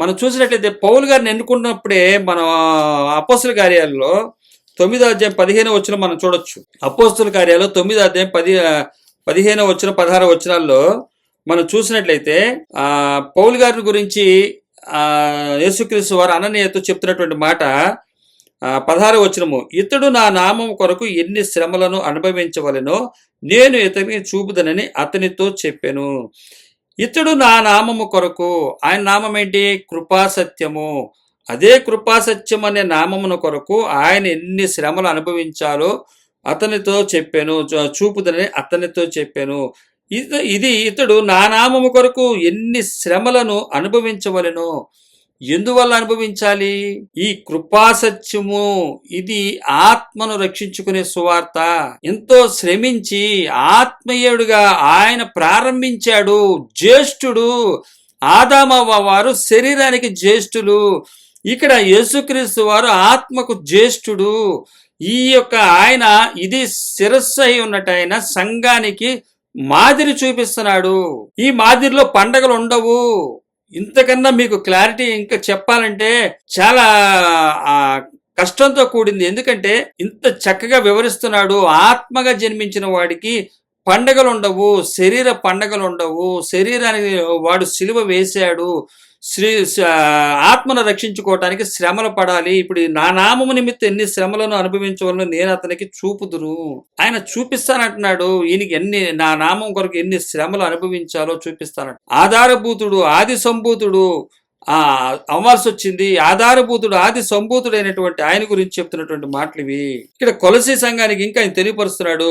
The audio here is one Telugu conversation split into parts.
మనం చూసినట్లయితే పౌలు గారిని ఎన్నుకున్నప్పుడే మన అపోస్తుల కార్యాలలో తొమ్మిదో అధ్యాయం పదిహేను వచ్చిన మనం చూడొచ్చు. అపోస్తుల కార్యాలు తొమ్మిదో అధ్యాయం పది పదిహేను వచ్చిన పదహారు వచనాల్లో మనం చూసినట్లయితే ఆ పౌలు గారిని గురించి ఆ యేసుక్రీస్తు వారు అననీయతో చెప్తున్నటువంటి మాట పదహారు వచనము ఇతడు నా నామం కొరకు ఎన్ని శ్రమలను అనుభవించవలెనో నేను ఇతనికి చూపుదనని అతనితో చెప్పాను. ఇతడు నా నామము కొరకు ఆయన నామం ఏంటి కృపాసత్యము అదే కృపాసత్యం అనే నామమును కొరకు ఆయన ఎన్ని శ్రమలు అనుభవించాలో అతనితో చెప్పాను. చూపుదని అతనితో చెప్పాను. ఇది ఇది ఇతడు నా నామము కొరకు ఎన్ని శ్రమలను అనుభవించవలెను. ఎందువల్ల అనుభవించాలి? ఈ కృపాసత్యము ఇది ఆత్మను రక్షించుకునే సువార్త. ఎంతో శ్రమించి ఆత్మీయుడుగా ఆయన ప్రారంభించాడు. జ్యేష్ఠుడు ఆదామవ్వ వారు శరీరానికి జ్యేష్ఠులు. ఇక్కడ యేసుక్రీస్తు వారు ఆత్మకు జ్యేష్ఠుడు. ఈ యొక్క ఆయన ఇది శిరస్సు అయి ఉన్నట్టు ఆయన సంఘానికి మాదిరి చూపిస్తున్నాడు. ఈ మాదిరిలో పండగలు ఉండవు. ఇంతకన్నా మీకు క్లారిటీ ఇంకా చెప్పాలంటే చాలా కష్టంతో కూడింది. ఎందుకంటే ఇంత చక్కగా వివరిస్తున్నాడు. ఆత్మగా జన్మించిన వాడికి పండగలు ఉండవు శరీర పండగలు ఉండవు శరీరానికి వాడు సిలువ వేశాడు. శ్రీ ఆత్మను రక్షించుకోవటానికి శ్రమలు పడాలి. ఇప్పుడు నా నామము నిమిత్తం ఎన్ని శ్రమలను అనుభవించవలను నేను అతనికి చూపుదును. ఆయన చూపిస్తానంటున్నాడు. ఈయనకి ఎన్ని నా నామం కొరకు ఎన్ని శ్రమలు అనుభవించాలో చూపిస్తానంట. ఆధారభూతుడు ఆది సంభూతుడు ఆ అవ్వాల్సి వచ్చింది ఆధారభూతుడు ఆది సంభూతుడైనటువంటి ఆయన గురించి చెప్తున్నటువంటి మాటలు ఇవి. ఇక్కడ కొలసి సంఘానికి ఇంకా ఆయన తెలియపరుస్తున్నాడు.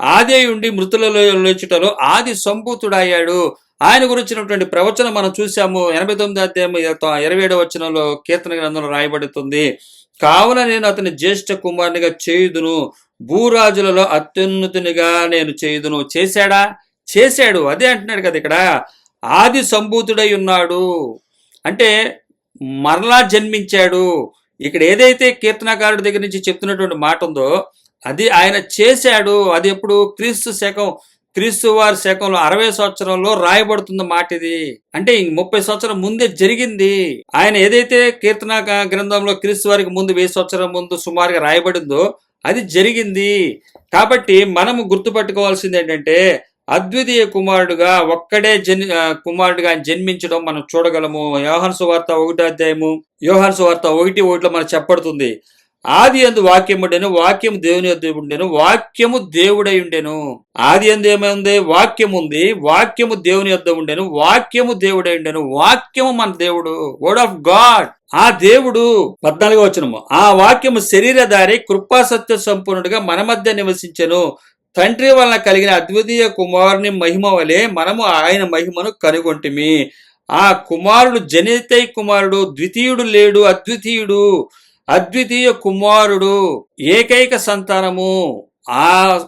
ఆది ఉండి మృతులలో లేచుటలో ఆది సంభూతుడయ్యాడు ఆయన గురించినటువంటి ప్రవచనం మనం చూసాము ఎనభై తొమ్మిది అధ్యాయం ఇరవై ఏడవ వచనంలో కీర్తన గ్రంథంలో రాయబడుతుంది. కావున నేను అతని జ్యేష్ఠ కుమారునిగా చేయుదును. భూరాజులలో అత్యున్నతునిగా నేను చేయుదును. చేశాడా? చేశాడు. అదే అంటున్నాడు కదా ఇక్కడ. ఆది సంభూతుడై ఉన్నాడు. అంటే మరలా జన్మించాడు. ఇక్కడ ఏదైతే కీర్తనకారుడి దగ్గర నుంచి చెప్తున్నటువంటి మాట ఉందో అది ఆయన చేశాడు. అది ఎప్పుడు క్రీస్తు శకం క్రీస్తు వారి శకంలో అరవై సంవత్సరంలో రాయబడుతున్న మాట ఇది అంటే ఇంక ముప్పై సంవత్సరం ముందే జరిగింది. ఆయన ఏదైతే కీర్తన గ్రంథంలో క్రీస్తు వారికి ముందు వెయ్యి సంవత్సరం ముందు సుమారుగా రాయబడిందో అది జరిగింది. కాబట్టి మనము గుర్తుపెట్టుకోవాల్సింది ఏంటంటే అద్వితీయ కుమారుడుగా ఒక్కడే జన్ కుమారుడుగా ఆయన జన్మించడం మనం చూడగలము. యోహాను సువార్త ఒకటి అధ్యాయము యోహాను సువార్త ఒకటి ఒకటిలో మనకు చెప్పబడుతుంది. ఆది అందు వాక్యం ఉండెను వాక్యం దేవుని యొద్ద ఉండెను వాక్యము దేవుడై ఉండెను. ఆది అందు ఏమైంది? వాక్యం ఉంది వాక్యము దేవుని యొద్ద ఉండెను వాక్యము దేవుడై ఉండెను వాక్యము మన దేవుడు. వర్డ్ ఆఫ్ గాడ్ ఆ దేవుడు పద్నాలుగో వచనము ఆ వాక్యము శరీరధారి కృపా సత్య మన మధ్య నివసించెను. తండ్రి వలన కలిగిన అద్వితీయ కుమారుని మహిమ వలె మనము ఆయన మహిమను కనుగొంటిమి. ఆ కుమారుడు జనితై కుమారుడు ద్వితీయుడు లేడు అద్వితీయుడు. అద్వితీయ కుమారుడు ఏకైక సంతానము. ఆ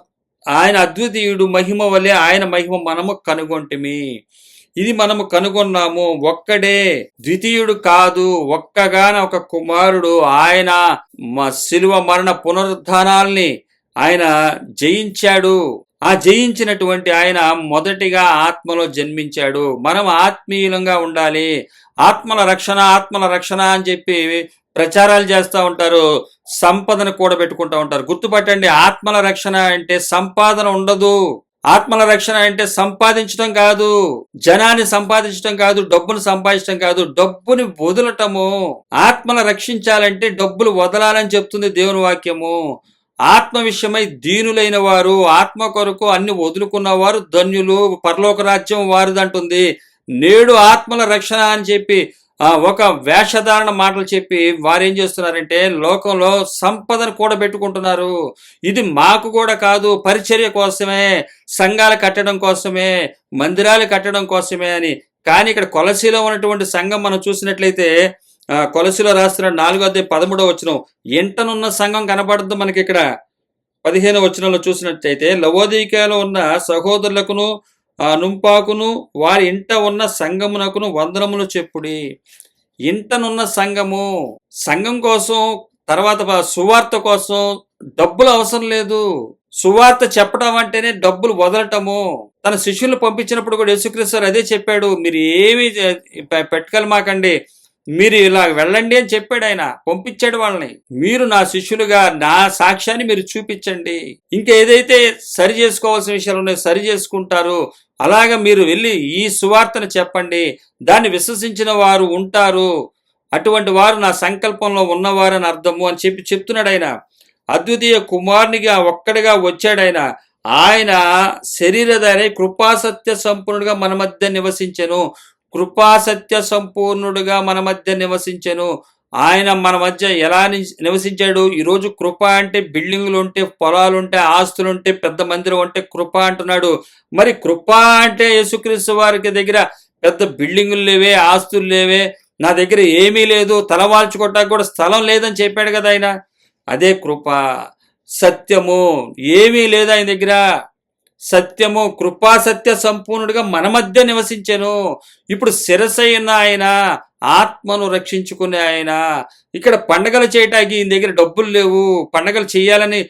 ఆయన అద్వితీయుడు మహిమ వలె ఆయన మహిమ మనము కనుగొంటిమి. ఇది మనము కనుగొన్నాము. ఒక్కడే ద్వితీయుడు కాదు. ఒక్కగాన ఒక కుమారుడు ఆయన మ- శిలువ మరణ పునరుద్ధానాల్ని ఆయన జయించాడు. ఆ జయించినటువంటి ఆయన మొదటిగా ఆత్మలో జన్మించాడు. మనం ఆత్మీయులంగా ఉండాలి. ఆత్మల రక్షణ ఆత్మల రక్షణ అని చెప్పి ప్రచారాలు చేస్తూ ఉంటారు సంపదను కూడా పెట్టుకుంటూ ఉంటారు. గుర్తుపట్టండి ఆత్మల రక్షణ అంటే సంపాదన ఉండదు. ఆత్మల రక్షణ అంటే సంపాదించడం కాదు. జనాన్ని సంపాదించడం కాదు డబ్బును సంపాదించడం కాదు. డబ్బుని వదలటము ఆత్మల రక్షించాలంటే డబ్బులు వదలాలని చెప్తుంది దేవుని వాక్యము. ఆత్మ విషయమై దీనులైన వారు ఆత్మ కొరకు అన్ని వదులుకున్నవారు ధన్యులు. పరలోక రాజ్యం వారిదంటుంది. నేడు ఆత్మల రక్షణ అని చెప్పి ఒక వేషధారణ మాటలు చెప్పి వారు ఏం చేస్తున్నారంటే లోకంలో సంపదను కూడబెట్టుకుంటున్నారు. ఇది మాకు కూడా కాదు పరిచర్య కోసమే సంఘాలు కట్టడం కోసమే మందిరాలు కట్టడం కోసమే అని. కానీ ఇక్కడ కొలసీలో ఉన్నటువంటి సంఘం మనం చూసినట్లయితే ఆ, కొలసీలో రాస్తున్న నాలుగో అదే పదమూడవ వచనం ఎంటనున్న సంఘం కనబడుతుంది మనకి ఇక్కడ. పదిహేను వచనంలో చూసినట్లయితే లవోదికలో ఉన్న సహోదరులకును ఆ నుంపాకును వారి ఇంట ఉన్న సంఘమునకును వందనములు చెప్పుడి. ఇంటనున్న సంఘము సంఘం కోసం తర్వాత సువార్త కోసం డబ్బులు అవసరం లేదు. సువార్త చెప్పడం అంటేనే డబ్బులు వదలటము. తన శిష్యులు పంపించినప్పుడు కూడా యేసుక్రీస్తు అదే చెప్పాడు. మీరు ఏమి పెట్టుకెళ్ళమాకండి మీరు ఇలా వెళ్ళండి అని చెప్పాడు ఆయన. పంపించాడు వాళ్ళని. మీరు నా శిష్యులుగా నా సాక్ష్యాన్ని మీరు చూపించండి. ఇంకా ఏదైతే సరి చేసుకోవాల్సిన విషయాలు ఉన్నాయో సరి చేసుకుంటారు. అలాగ మీరు వెళ్ళి ఈ సువార్తను చెప్పండి. దాన్ని విశ్వసించిన వారు ఉంటారు. అటువంటి వారు నా సంకల్పంలో ఉన్నవారని అర్థము అని చెప్పి చెప్తున్నాడు ఆయన. అద్వితీయ కుమారునిగా ఒక్కడిగా వచ్చాడు ఆయన. ఆయన శరీరధారి కృపాసత్య సంపన్నుడిగా మన మధ్య నివసించను. కృపాసత్య సంపూర్ణుడుగా మన మధ్య నివసించెను. ఆయన మన మధ్య ఎలా ని- నివసించాడు? ఈరోజు కృప అంటే బిల్డింగులు ఉంటే పొలాలు ఉంటే ఆస్తులు ఉంటే పెద్ద మందిరం ఉంటే కృప అంటున్నాడు. మరి కృప అంటే యేసుక్రీస్తు వారికి దగ్గర పెద్ద బిల్డింగులు లేవే ఆస్తులు లేవే. నా దగ్గర ఏమీ లేదు. తలవాల్చుకోవటానికి కూడా స్థలం లేదని చెప్పాడు కదా ఆయన. అదే కృప. సత్యము. ఏమీ లేదు ఆయన దగ్గర. సత్యము కృపాసత్య సంపూర్ణుడిగా మన మధ్య నివసించెను. ఇప్పుడు శిరసైన ఆయన ఆత్మను రక్షించుకునే ఆయన. ఇక్కడ పండగలు చేయటానికి ఈయన దగ్గర డబ్బులు లేవు. పండగలు చేయాలని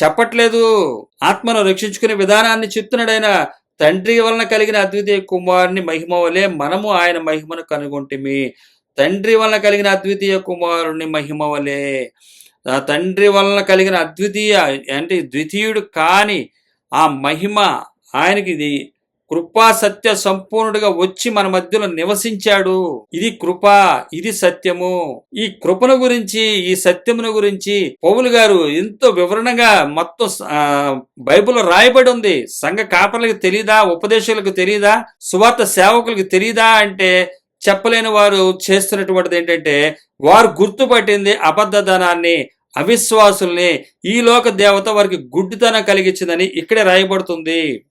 చెప్పట్లేదు. ఆత్మను రక్షించుకునే విధానాన్ని చెప్తున్నాడు ఆయన. తండ్రి వలన కలిగిన అద్వితీయ కుమారుని మహిమ వలె మనము ఆయన మహిమను కనుగొంటిమి. తండ్రి వలన కలిగిన అద్వితీయ కుమారుని మహిమ వలె. తండ్రి వలన కలిగిన అద్వితీయ అంటే ద్వితీయుడు కాని ఆ మహిమ ఆయనకి ఇది. కృపా సత్య సంపూర్ణుడిగా వచ్చి మన మధ్యలో నివసించాడు. ఇది కృప ఇది సత్యము. ఈ కృపను గురించి ఈ సత్యమును గురించి పౌలు గారు ఎంతో వివరణగా మొత్తం బైబిల్ రాయబడి ఉంది. సంఘ కాపర్లకు తెలియదా ఉపదేశాలకు తెలియదా సువార్త సేవకులకు తెలియదా అంటే చెప్పలేని వారు చేస్తున్నటువంటిది ఏంటంటే వారు గుర్తుపట్టింది అబద్ధధనాన్ని అవిశ్వాసుల్ని ఈ లోక దేవత వారికి గుడ్డితనం కలిగించిందని ఇక్కడే రాయబడుతుంది.